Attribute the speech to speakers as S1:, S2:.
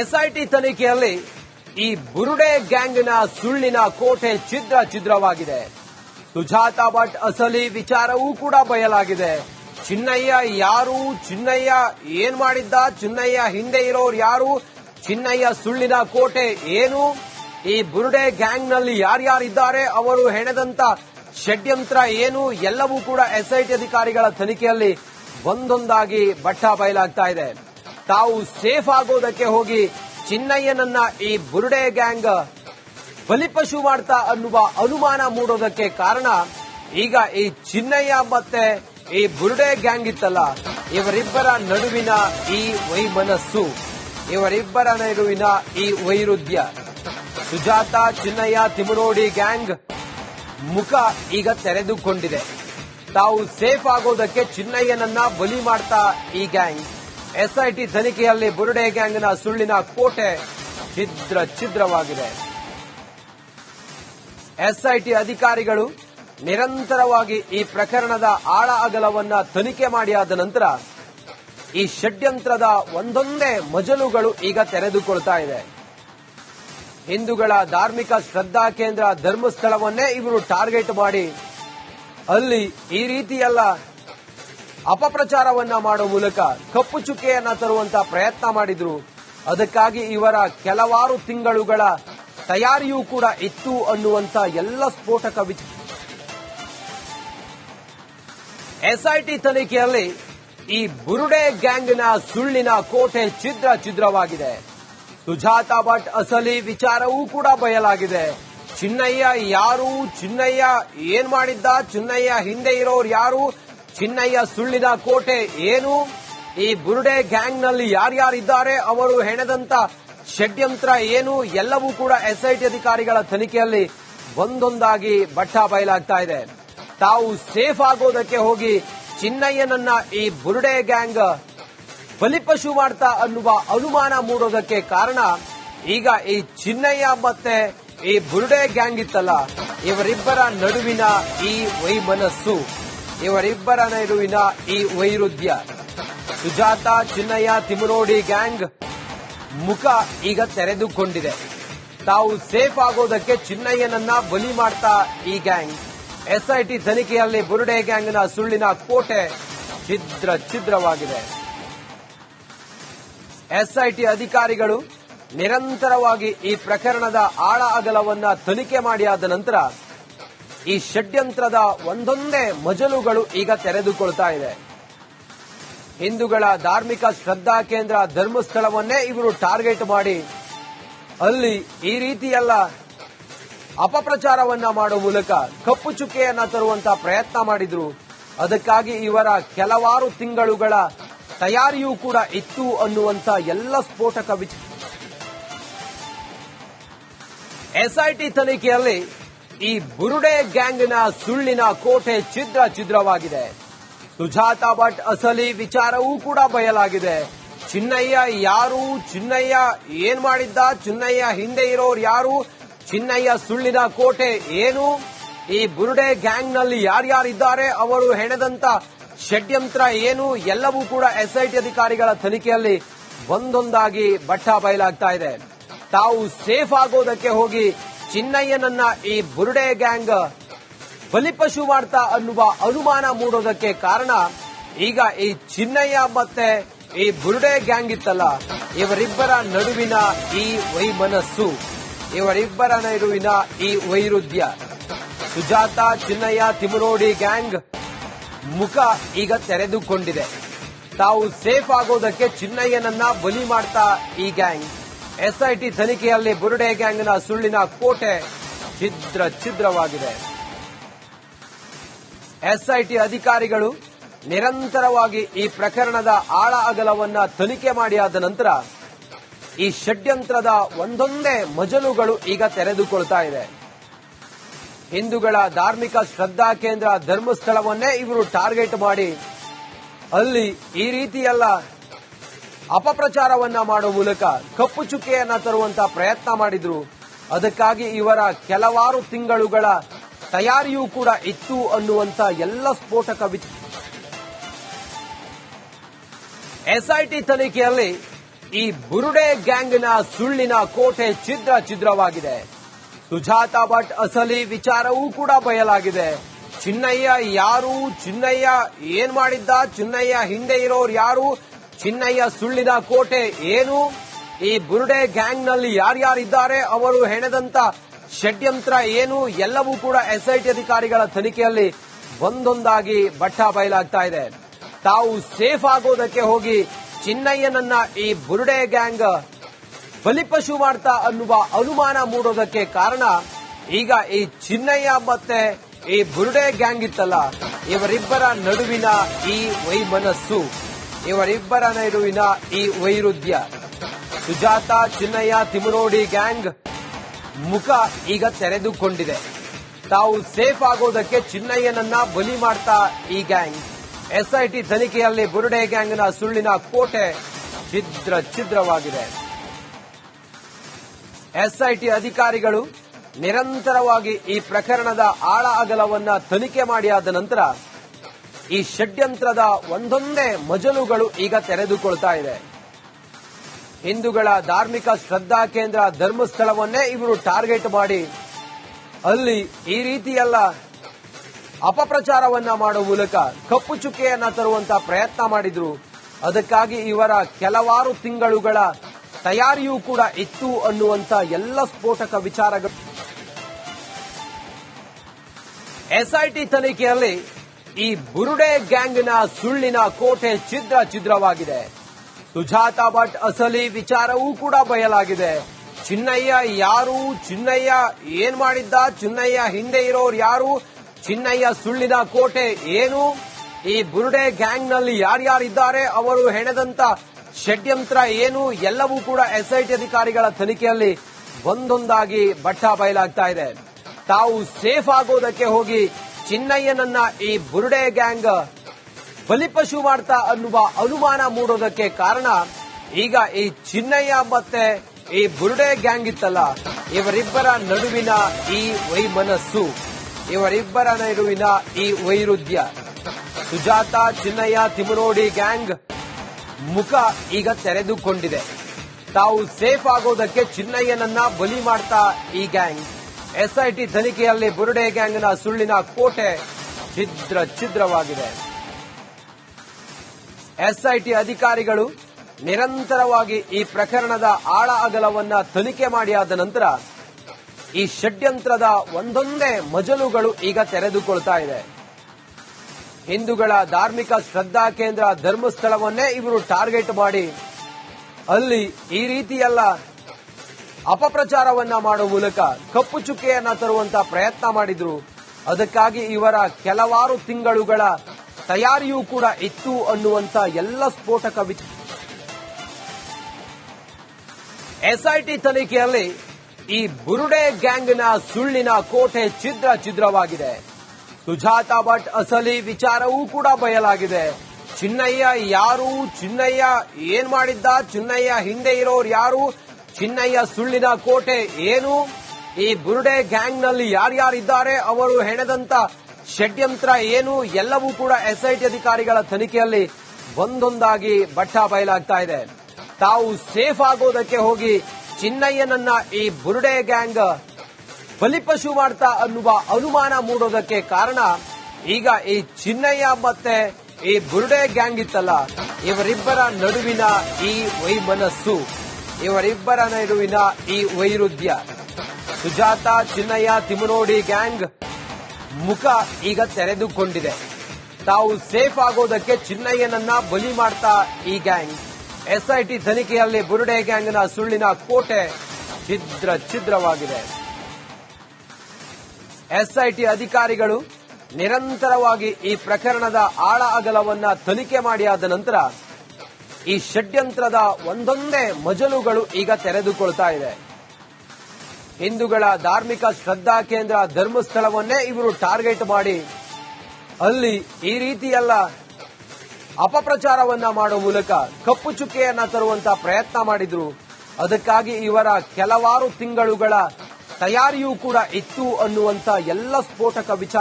S1: SIT ತನಿಖೆಯಲ್ಲಿ ಈ ಬುರುಡೆ ಗ್ಯಾಂಗ್ನ ಸುಳ್ಳಿನ ಕೋಟೆ ಛಿದ್ರ ಛಿದ್ರವಾಗಿದೆ. ಸುಜಾತ ಭಟ್ ಅಸಲಿ ವಿಚಾರವೂ ಕೂಡ ಬಯಲಾಗಿದೆ. ಚಿನ್ನಯ್ಯ ಯಾರು? ಚಿನ್ನಯ್ಯ ಏನ್ ಮಾಡಿದ್ದ? ಚಿನ್ನಯ್ಯ ಹಿಂದೆ ಇರೋರು ಯಾರು? ಚಿನ್ನಯ್ಯ ಸುಳ್ಳಿನ ಕೋಟೆ ಏನು? ಈ ಬುರುಡೆ ಗ್ಯಾಂಗ್ನಲ್ಲಿ ಯಾರ್ಯಾರಿದ್ದಾರೆ? ಅವರು ಹೆಣೆದಂತ ಷಡ್ಯಂತ್ರ ಏನು? ಎಲ್ಲವೂ ಕೂಡ ಎಸ್ಐಟಿ ಅಧಿಕಾರಿಗಳ ತನಿಖೆಯಲ್ಲಿ ಒಂದೊಂದಾಗಿ ಬಟ್ಟ ಬಯಲಾಗ್ತಾ ಇದೆ. ತಾವು ಸೇಫ್ ಆಗೋದಕ್ಕೆ ಹೋಗಿ ಚಿನ್ನಯ್ಯನನ್ನ ಈ ಬುರುಡೆ ಗ್ಯಾಂಗ್ ಬಲಿಪಶು ಮಾಡ್ತಾ ಅನ್ನುವ ಅನುಮಾನ ಮೂಡೋದಕ್ಕೆ ಕಾರಣ ಈಗ ಈ ಚಿನ್ನಯ್ಯ ಮತ್ತೆ ಈ ಬುರುಡೆ ಗ್ಯಾಂಗ್ ಇತ್ತಲ್ಲ, ಇವರಿಬ್ಬರ ನಡುವಿನ ಈ ವೈಮನಸ್ಸು, ಇವರಿಬ್ಬರ ನಡುವಿನ ಈ ವೈರುಧ್ಯ. ಸುಜಾತ, ಚಿನ್ನಯ್ಯ, ತಿಮರೋಡಿ ಗ್ಯಾಂಗ್ ಮುಖ ಈಗ ತೆರೆದುಕೊಂಡಿದೆ. ತಾವು ಸೇಫ್ ಆಗೋದಕ್ಕೆ ಚಿನ್ನಯ್ಯನನ್ನ ಬಲಿ ಮಾಡ್ತಾ ಈ ಗ್ಯಾಂಗ್. ಎಸ್ಐಟಿ ತನಿಖೆಯಲ್ಲಿ ಬುರುಡೆ ಗ್ಯಾಂಗ್ನ ಸುಳ್ಳಿನ ಕೋಟೆ ಛಿದ್ರ ಛಿದ್ರವಾಗಿದೆ. ಎಸ್ಐಟಿ ಅಧಿಕಾರಿಗಳು ನಿರಂತರವಾಗಿ ಈ ಪ್ರಕರಣದ ಆಳ ಅಗಲವನ್ನ ತನಿಖೆ ಮಾಡಿಯಾದ ನಂತರ ಈ ಷಡ್ಯಂತ್ರದ ಒಂದೊಂದೇ ಮಜಲುಗಳು ಈಗ ತೆರೆದುಕೊಳ್ತಾ ಇದೆ. ಹಿಂದೂಗಳ ಧಾರ್ಮಿಕ ಶ್ರದ್ಧಾ ಕೇಂದ್ರ ಧರ್ಮಸ್ಥಳವನ್ನೇ ಇವರು ಟಾರ್ಗೆಟ್ ಮಾಡಿ ಅಲ್ಲಿ ಈ ರೀತಿಯೆಲ್ಲ ಅಪಪ್ರಚಾರವನ್ನ ಮಾಡುವ ಮೂಲಕ ಕಪ್ಪು ಚುಕ್ಕೆಯನ್ನ ತರುವಂತ ಪ್ರಯತ್ನ ಮಾಡಿದ್ರು. ಅದಕ್ಕಾಗಿ ಇವರ ಕೆಲವಾರು ತಿಂಗಳುಗಳ ತಯಾರಿಯೂ ಕೂಡ ಇತ್ತು ಅನ್ನುವಂತ ಎಲ್ಲ ಸ್ಫೋಟಕ ವಿಚ ಎಸ್ಐಟಿ ತನಿಖೆಯಲ್ಲಿ ಈ ಬುರುಡೆ ಗ್ಯಾಂಗ್ನ ಸುಳ್ಳಿನ ಕೋಟೆ ಛಿದ್ರ ಛಿದ್ರವಾಗಿದೆ. ಸುಜಾತ ಭಟ್ ಅಸಲಿ ವಿಚಾರವೂ ಕೂಡ ಬಯಲಾಗಿದೆ. ಚಿನ್ನಯ್ಯ ಯಾರು? ಚಿನ್ನಯ್ಯ ಏನ್ ಮಾಡಿದ್ದ? ಚಿನ್ನಯ್ಯ ಹಿಂದೆ ಇರೋರು ಯಾರು? ಚಿನ್ನಯ್ಯ ಸುಳ್ಳಿದ ಕೋಟೆ ಏನು? ಈ ಬುರುಡೆ ಗ್ಯಾಂಗ್ನಲ್ಲಿ ಯಾರ್ಯಾರಿದ್ದಾರೆ? ಅವರು ಹೆಣೆದಂತ ಷಡ್ಯಂತ್ರ ಏನು? ಎಲ್ಲವೂ ಕೂಡ ಎಸ್ಐಟಿ ಅಧಿಕಾರಿಗಳ ತನಿಖೆಯಲ್ಲಿ ಒಂದೊಂದಾಗಿ ಬಟ್ಟ ಬಯಲಾಗ್ತಾ ಇದೆ. ತಾವು ಸೇಫ್ ಆಗೋದಕ್ಕೆ ಹೋಗಿ ಚಿನ್ನಯ್ಯನನ್ನ ಈ ಬುರುಡೆ ಗ್ಯಾಂಗ್ ಬಲಿಪಶು ಮಾಡ್ತಾ ಅನ್ನುವ ಅನುಮಾನ ಮೂಡೋದಕ್ಕೆ ಕಾರಣ ಈಗ ಈ ಚಿನ್ನಯ್ಯ ಮತ್ತೆ ಈ ಬುರುಡೆ ಗ್ಯಾಂಗ್ ಇತ್ತಲ್ಲ. ಇವರಿಬ್ಬರ ನಡುವಿನ ಈ ವೈಮನಸ್ಸು. ಇವರಿಬ್ಬರ ನಡುವಿನ ಈ ವೈರುಧ್ಯ. ಸುಜಾತ, ಚಿನ್ನಯ್ಯ, ತಿಮರೋಡಿ ಗ್ಯಾಂಗ್ ಮುಖ ಈಗ ತೆರೆದುಕೊಂಡಿದೆ. ತಾವು ಸೇಫ್ ಆಗೋದಕ್ಕೆ ಚಿನ್ನಯ್ಯನನ್ನ ಬಲಿ ಮಾಡ್ತಾ ಈ ಗ್ಯಾಂಗ್. ಎಸ್ಐಟಿ ತನಿಖೆಯಲ್ಲಿ ಬುರುಡೆ ಗ್ಯಾಂಗ್ನ ಸುಳ್ಳಿನ ಕೋಟೆ ಛಿದ್ರ ಛಿದ್ರವಾಗಿದೆ. ಎಸ್ಐಟಿ ಅಧಿಕಾರಿಗಳು ನಿರಂತರವಾಗಿ ಈ ಪ್ರಕರಣದ ಆಳ ಅಗಲವನ್ನ ತನಿಖೆ ಆದ ನಂತರ ಈ ಷಡ್ಯಂತ್ರದ ಒಂದೊಂದೇ ಮಜಲುಗಳು ಈಗ ತೆರೆದುಕೊಳ್ತಾ ಇದೆ. ಹಿಂದೂಗಳ ಧಾರ್ಮಿಕ ಶ್ರದ್ಧಾ ಕೇಂದ್ರ ಧರ್ಮಸ್ಥಳವನ್ನೇ ಇವರು ಟಾರ್ಗೆಟ್ ಮಾಡಿ, ಅಲ್ಲಿ ಈ ರೀತಿಯೆಲ್ಲ ಅಪಪ್ರಚಾರವನ್ನ ಮಾಡುವ ಮೂಲಕ ಕಪ್ಪು ಚುಕ್ಕೆಯನ್ನ ತರುವಂತ ಪ್ರಯತ್ನ ಮಾಡಿದ್ರು. ಅದಕ್ಕಾಗಿ ಇವರ ಕೆಲವಾರು ತಿಂಗಳುಗಳ ತಯಾರಿಯೂ ಕೂಡ ಇತ್ತು ಅನ್ನುವಂತ ಎಲ್ಲ ಸ್ಫೋಟಕ ವಿಚ ಎಸ್ಐಟಿ ತನಿಖೆಯಲ್ಲಿ ಈ ಬುರುಡೆ ಗ್ಯಾಂಗ್ನ ಸುಳ್ಳಿನ ಕೋಟೆ ಛಿದ್ರ ಛಿದ್ರವಾಗಿದೆ. ಸುಜಾತ ಭಟ್ ಅಸಲಿ ವಿಚಾರವೂ ಕೂಡ ಬಯಲಾಗಿದೆ. ಚಿನ್ನಯ್ಯ ಯಾರು? ಚಿನ್ನಯ್ಯ ಏನ್ ಮಾಡಿದ್ದ? ಚಿನ್ನಯ್ಯ ಹಿಂದೆ ಇರೋರು ಯಾರು? ಚಿನ್ನಯ್ಯ ಸುಳ್ಳಿನ ಕೋಟೆ ಏನು? ಈ ಬುರುಡೆ ಗ್ಯಾಂಗ್ನಲ್ಲಿ ಯಾರ್ಯಾರಿದ್ದಾರೆ? ಅವರು ಹೆಣೆದಂತ ಷಡ್ಯಂತ್ರ ಏನು? ಎಲ್ಲವೂ ಕೂಡ ಎಸ್ಐಟಿ ಅಧಿಕಾರಿಗಳ ತನಿಖೆಯಲ್ಲಿ ಒಂದೊಂದಾಗಿ ಬಟ್ಟ ಬಯಲಾಗ್ತಾ ಇದೆ. ತಾವು ಸೇಫ್ ಆಗೋದಕ್ಕೆ ಹೋಗಿ ಚಿನ್ನಯ್ಯನನ್ನ ಈ ಬುರುಡೆ ಗ್ಯಾಂಗ್ ಬಲಿಪಶು ಮಾಡ್ತಾ ಅನ್ನುವ ಅನುಮಾನ ಮೂಡೋದಕ್ಕೆ ಕಾರಣ ಈಗ ಈ ಚಿನ್ನಯ್ಯ ಮತ್ತೆ ಈ ಬುರುಡೆ ಗ್ಯಾಂಗ್ ಇತ್ತಲ್ಲ. ಇವರಿಬ್ಬರ ನಡುವಿನ ಈ ವೈಮನಸ್ಸು, ಇವರಿಬ್ಬರ ನಡುವಿನ ಈ ವೈರುಧ್ಯ. ಸುಜಾತ, ಚಿನ್ನಯ್ಯ, ತಿಮರೋಡಿ ಗ್ಯಾಂಗ್ ಮುಖ ಈಗ ತೆರೆದುಕೊಂಡಿದೆ. ತಾವು ಸೇಫ್ ಆಗೋದಕ್ಕೆ ಚಿನ್ನಯ್ಯನನ್ನ ಬಲಿ ಮಾಡ್ತಾ ಈ ಗ್ಯಾಂಗ್. ಎಸ್ಐಟಿ ತನಿಖೆಯಲ್ಲಿ ಬುರುಡೆ ಗ್ಯಾಂಗ್ನ ಸುಳ್ಳಿನ ಕೋಟೆ ಛಿದ್ರ ಛಿದ್ರವಾಗಿದೆ. ಎಸ್ಐಟಿ ಅಧಿಕಾರಿಗಳು ನಿರಂತರವಾಗಿ ಈ ಪ್ರಕರಣದ ಆಳ ಅಗಲವನ್ನ ತನಿಖೆ ಮಾಡಿ ಆದ ನಂತರ ಈ ಷಡ್ಯಂತ್ರದ ಒಂದೊಂದೇ ಮಜಲುಗಳು ಈಗ ತೆರೆದುಕೊಳ್ತಾ ಇದೆ. ಹಿಂದೂಗಳ ಧಾರ್ಮಿಕ ಶ್ರದ್ಧಾ ಕೇಂದ್ರ ಧರ್ಮಸ್ಥಳವನ್ನೇ ಇವರು ಟಾರ್ಗೆಟ್ ಮಾಡಿ ಅಲ್ಲಿ ಈ ರೀತಿಯೆಲ್ಲ ಅಪಪ್ರಚಾರವನ್ನ ಮಾಡುವ ಮೂಲಕ ಕಪ್ಪು ಚುಕ್ಕೆಯನ್ನ ತರುವಂತ ಪ್ರಯತ್ನ ಮಾಡಿದ್ರು. ಅದಕ್ಕಾಗಿ ಇವರ ಕೆಲವಾರು ತಿಂಗಳುಗಳ ತಯಾರಿಯೂ ಕೂಡ ಇತ್ತು ಅನ್ನುವಂತ ಎಲ್ಲ ಸ್ಫೋಟಕ ಎಸ್ಐಟಿ ತನಿಖೆಯಲ್ಲಿ ಈ ಬುರುಡೆ ಗ್ಯಾಂಗ್ನ ಸುಳ್ಳಿನ ಕೋಟೆ ಛಿದ್ರ ಛಿದ್ರವಾಗಿದೆ. ಸುಜಾತಾ ಭಟ್ ಅಸಲಿ ವಿಚಾರವೂ ಕೂಡ ಬಯಲಾಗಿದೆ. ಚಿನ್ನಯ್ಯ ಯಾರು? ಚಿನ್ನಯ್ಯ ಏನ್ ಮಾಡಿದ್ದ? ಚಿನ್ನಯ್ಯ ಹಿಂದೆ ಇರೋರು ಯಾರು? ಚಿನ್ನಯ್ಯ ಸುಳ್ಳಿದ ಕೋಟೆ ಏನು? ಈ ಬುರುಡೆ ಗ್ಯಾಂಗ್ನಲ್ಲಿ ಯಾರ್ಯಾರಿದ್ದಾರೆ? ಅವರು ಹೆಣೆದಂತ ಷಡ್ಯಂತ್ರ ಏನು? ಎಲ್ಲವೂ ಕೂಡ ಎಸ್ಐಟಿ ಅಧಿಕಾರಿಗಳ ತನಿಖೆಯಲ್ಲಿ ಒಂದೊಂದಾಗಿ ಬಟ್ಟ ಬಯಲಾಗ್ತಾ ಇದೆ. ತಾವು ಸೇಫ್ ಆಗೋದಕ್ಕೆ ಹೋಗಿ ಚಿನ್ನಯ್ಯನನ್ನ ಈ ಬುರುಡೆ ಗ್ಯಾಂಗ್ ಬಲಿಪಶು ಮಾಡ್ತಾ ಅನ್ನುವ ಅನುಮಾನ ಮೂಡೋದಕ್ಕೆ ಕಾರಣ ಈಗ ಈ ಚಿನ್ನಯ್ಯ ಮತ್ತೆ ಈ ಬುರುಡೆ ಗ್ಯಾಂಗ್ ಇತ್ತಲ್ಲ. ಇವರಿಬ್ಬರ ನಡುವಿನ ಈ ವೈಮನಸ್ಸು. ಇವರಿಬ್ಬರ ನಡುವಿನ ಈ ವೈರುಧ್ಯ. ಸುಜಾತ, ಚಿನ್ನಯ್ಯ, ತಿಮರೋಡಿ ಗ್ಯಾಂಗ್ ಮುಖ ಈಗ ತೆರೆದುಕೊಂಡಿದೆ. ತಾವು ಸೇಫ್ ಆಗೋದಕ್ಕೆ ಚಿನ್ನಯ್ಯನನ್ನ ಬಲಿ ಮಾಡ್ತಾ ಈ ಗ್ಯಾಂಗ್. ಎಸ್ಐಟಿ ತನಿಖೆಯಲ್ಲಿ ಬುರುಡೆ ಗ್ಯಾಂಗ್ನ ಸುಳ್ಳಿನ ಕೋಟೆ ಛಿದ್ರ ಛಿದ್ರವಾಗಿದೆ. ಎಸ್ಐಟಿ ಅಧಿಕಾರಿಗಳು ನಿರಂತರವಾಗಿ ಈ ಪ್ರಕರಣದ ಆಳ ಅಗಲವನ್ನ ತನಿಖೆ ಮಾಡಿಯಾದ ನಂತರ ಈ ಷಡ್ಯಂತ್ರದ ಒಂದೊಂದೇ ಮಜಲುಗಳು ಈಗ ತೆರೆದುಕೊಳ್ತಾ ಇದೆ. ಹಿಂದೂಗಳ ಧಾರ್ಮಿಕ ಶ್ರದ್ಧಾ ಕೇಂದ್ರ ಧರ್ಮಸ್ಥಳವನ್ನೇ ಇವರು ಟಾರ್ಗೆಟ್ ಮಾಡಿ ಅಲ್ಲಿ ಈ ರೀತಿಯೆಲ್ಲ ಅಪಪ್ರಚಾರವನ್ನ ಮಾಡುವ ಮೂಲಕ ಕಪ್ಪು ಚುಕ್ಕೆಯನ್ನ ತರುವಂತ ಪ್ರಯತ್ನ ಮಾಡಿದ್ರು. ಅದಕ್ಕಾಗಿ ಇವರ ಕೆಲವಾರು ತಿಂಗಳುಗಳ ತಯಾರಿಯೂ ಕೂಡ ಇತ್ತು ಅನ್ನುವಂತ ಎಲ್ಲ ಸ್ಫೋಟಕ ವಿಚಾರಗಳು. ಎಸ್ಐಟಿ ತನಿಖೆಯಲ್ಲಿ ಈ ಬುರುಡೆ ಗ್ಯಾಂಗ್ನ ಸುಳ್ಳಿನ ಕೋಟೆ ಛಿದ್ರ ಛಿದ್ರವಾಗಿದೆ. ಸುಜಾತಾ ಭಟ್ ಅಸಲಿ ವಿಚಾರವೂ ಕೂಡ ಬಯಲಾಗಿದೆ. ಚಿನ್ನಯ್ಯ ಯಾರು? ಚಿನ್ನಯ್ಯ ಏನ್ ಮಾಡಿದ್ದ? ಚಿನ್ನಯ್ಯ ಹಿಂದೆ ಇರೋರು ಯಾರು? ಚಿನ್ನಯ್ಯ ಸುಳ್ಳಿನ ಕೋಟೆ ಏನು? ಈ ಬುರುಡೆ ಗ್ಯಾಂಗ್ನಲ್ಲಿ ಯಾರ್ಯಾರಿದ್ದಾರೆ? ಅವರು ಹೆಣೆದಂತ ಷಡ್ಯಂತ್ರ ಏನು? ಎಲ್ಲವೂ ಕೂಡ ಎಸ್ಐಟಿ ಅಧಿಕಾರಿಗಳ ತನಿಖೆಯಲ್ಲಿ ಒಂದೊಂದಾಗಿ ಬಟ್ಟ ಬಯಲಾಗ್ತಾ ಇದೆ. ತಾವು ಸೇಫ್ ಆಗೋದಕ್ಕೆ ಹೋಗಿ ಚಿನ್ನಯ್ಯನನ್ನ ಈ ಬುರುಡೆ ಗ್ಯಾಂಗ್ ಬಲಿಪಶು ಮಾಡ್ತಾ ಅನ್ನುವ ಅನುಮಾನ ಮೂಡೋದಕ್ಕೆ ಕಾರಣ ಈಗ ಈ ಚಿನ್ನಯ್ಯ ಮತ್ತೆ ಈ ಬುರುಡೆ ಗ್ಯಾಂಗ್ ಇತ್ತಲ್ಲ, ಇವರಿಬ್ಬರ ನಡುವಿನ ಈ ವೈಮನಸ್ಸು, ಇವರಿಬ್ಬರ ನಡುವಿನ ಈ ವೈರುಧ್ಯ. ಸುಜಾತ, ಚಿನ್ನಯ್ಯ ತಿಮರೋಡಿ ಗ್ಯಾಂಗ್ ಮುಖ ಈಗ ತೆರೆದುಕೊಂಡಿದೆ. ತಾವು ಸೇಫ್ ಆಗೋದಕ್ಕೆ ಚಿನ್ನಯ್ಯನನ್ನ ಬಲಿ ಮಾಡ್ತಾ ಈ ಗ್ಯಾಂಗ್. ಎಸ್ಐಟಿ ತನಿಖೆಯಲ್ಲಿ ಬುರುಡೆ ಗ್ಯಾಂಗ್ನ ಸುಳ್ಳಿನ ಕೋಟೆ ಛಿದ್ರ ಛಿದ್ರವಾಗಿದೆ. ಎಸ್ಐಟಿ ಅಧಿಕಾರಿಗಳು ನಿರಂತರವಾಗಿ ಈ ಪ್ರಕರಣದ ಆಳ ಅಗಲವನ್ನ ತನಿಖೆ ಮಾಡಿಯಾದ ನಂತರ ಈ ಷಡ್ಯಂತ್ರದ ಒಂದೊಂದೇ ಮಜಲುಗಳು ಈಗ ತೆರೆದುಕೊಳ್ತಾ ಇದೆ. ಹಿಂದೂಗಳ ಧಾರ್ಮಿಕ ಶ್ರದ್ಧಾ ಕೇಂದ್ರ ಧರ್ಮಸ್ಥಳವನ್ನೇ ಇವರು ಟಾರ್ಗೆಟ್ ಮಾಡಿ ಅಲ್ಲಿ ಈ ರೀತಿಯೆಲ್ಲ ಅಪಪ್ರಚಾರವನ್ನ ಮಾಡುವ ಮೂಲಕ ಕಪ್ಪು ಚುಕ್ಕೆಯನ್ನ ತರುವಂತ ಪ್ರಯತ್ನ ಮಾಡಿದ್ರು. ಅದಕ್ಕಾಗಿ ಇವರ ಕೆಲವಾರು ತಿಂಗಳುಗಳ ತಯಾರಿಯೂ ಕೂಡ ಇತ್ತು ಅನ್ನುವಂತ ಎಲ್ಲ ಸ್ಫೋಟಕ ಎಸ್ಐಟಿ ತನಿಖೆಯಲ್ಲಿ ಈ ಬುರುಡೆ ಗ್ಯಾಂಗ್ನ ಸುಳ್ಳಿನ ಕೋಟೆ ಛಿದ್ರ ಛಿದ್ರವಾಗಿದೆ. ಸುಜಾತ ಭಟ್ ಅಸಲಿ ವಿಚಾರವೂ ಕೂಡ ಬಯಲಾಗಿದೆ. ಚಿನ್ನಯ್ಯ ಯಾರು? ಚಿನ್ನಯ್ಯ ಏನ್ ಮಾಡಿದ್ದ? ಚಿನ್ನಯ್ಯ ಹಿಂದೆ ಇರೋರು ಯಾರು? ಚಿನ್ನಯ್ಯ ಸುಳ್ಳಿನ ಕೋಟೆ ಏನು? ಈ ಬುರುಡೆ ಗ್ಯಾಂಗ್ನಲ್ಲಿ ಯಾರ್ಯಾರಿದ್ದಾರೆ? ಅವರು ಹೆಣೆದಂತ ಷಡ್ಯಂತ್ರ ಏನು? ಎಲ್ಲವೂ ಕೂಡ ಎಸ್ಐಟಿ ಅಧಿಕಾರಿಗಳ ತನಿಖೆಯಲ್ಲಿ ಒಂದೊಂದಾಗಿ ಬಟ್ಟ ಬಯಲಾಗ್ತಾ ಇದೆ. ತಾವು ಸೇಫ್ ಆಗೋದಕ್ಕೆ ಹೋಗಿ ಚಿನ್ನಯ್ಯನನ್ನ ಈ ಬುರುಡೆ ಗ್ಯಾಂಗ್ ಬಲಿಪಶು ಮಾಡ್ತಾ ಅನ್ನುವ ಅನುಮಾನ ಮೂಡೋದಕ್ಕೆ ಕಾರಣ ಈಗ ಈ ಚಿನ್ನಯ್ಯ ಮತ್ತೆ ಈ ಬುರುಡೆ ಗ್ಯಾಂಗ್ ಇತ್ತಲ್ಲ. ಇವರಿಬ್ಬರ ನಡುವಿನ ಈ ವೈಮನಸ್ಸು. ಇವರಿಬ್ಬರ ನಡುವಿನ ಈ ವೈರುಧ್ಯ. ಸುಜಾತ, ಚಿನ್ನಯ್ಯ ತಿಮನೋಡಿ ಗ್ಯಾಂಗ್ ಮುಖ ಈಗ ತೆರೆದುಕೊಂಡಿದೆ. ತಾವು ಸೇಫ್ ಆಗೋದಕ್ಕೆ ಚಿನ್ನಯ್ಯನನ್ನ ಬಲಿ ಮಾಡ್ತಾ ಈ ಗ್ಯಾಂಗ್. ಎಸ್ಐಟಿ ತನಿಖೆಯಲ್ಲಿ ಬುರುಡೆ ಗ್ಯಾಂಗ್ನ ಸುಳ್ಳಿನ ಕೋಟೆ ಛಿದ್ರ ಛಿದ್ರವಾಗಿದೆ. ಎಸ್ಐಟಿ ಅಧಿಕಾರಿಗಳು ನಿರಂತರವಾಗಿ ಈ ಪ್ರಕರಣದ ಆಳ ಅಗಲವನ್ನ ತನಿಖೆ ಮಾಡಿಯಾದ ನಂತರ ಈ ಷಡ್ಯಂತ್ರದ ಒಂದೊಂದೇ ಮಜಲುಗಳು ಈಗ ತೆರೆದುಕೊಳ್ತಾ ಇದೆ. ಹಿಂದೂಗಳ ಧಾರ್ಮಿಕ ಶ್ರದ್ಧಾ ಕೇಂದ್ರ ಧರ್ಮಸ್ಥಳವನ್ನೇ ಇವರು ಟಾರ್ಗೆಟ್ ಮಾಡಿ ಅಲ್ಲಿ ಈ ರೀತಿಯೆಲ್ಲ ಅಪಪ್ರಚಾರವನ್ನ ಮಾಡುವ ಮೂಲಕ ಕಪ್ಪು ಚುಕ್ಕೆಯನ್ನ ತರುವಂತ ಪ್ರಯತ್ನ ಮಾಡಿದ್ರು. ಅದಕ್ಕಾಗಿ ಇವರ ಕೆಲವಾರು ತಿಂಗಳುಗಳ ತಯಾರಿಯೂ ಕೂಡ ಇತ್ತು ಅನ್ನುವಂತ ಎಲ್ಲ ಸ್ಫೋಟಕ ವಿಚಾರ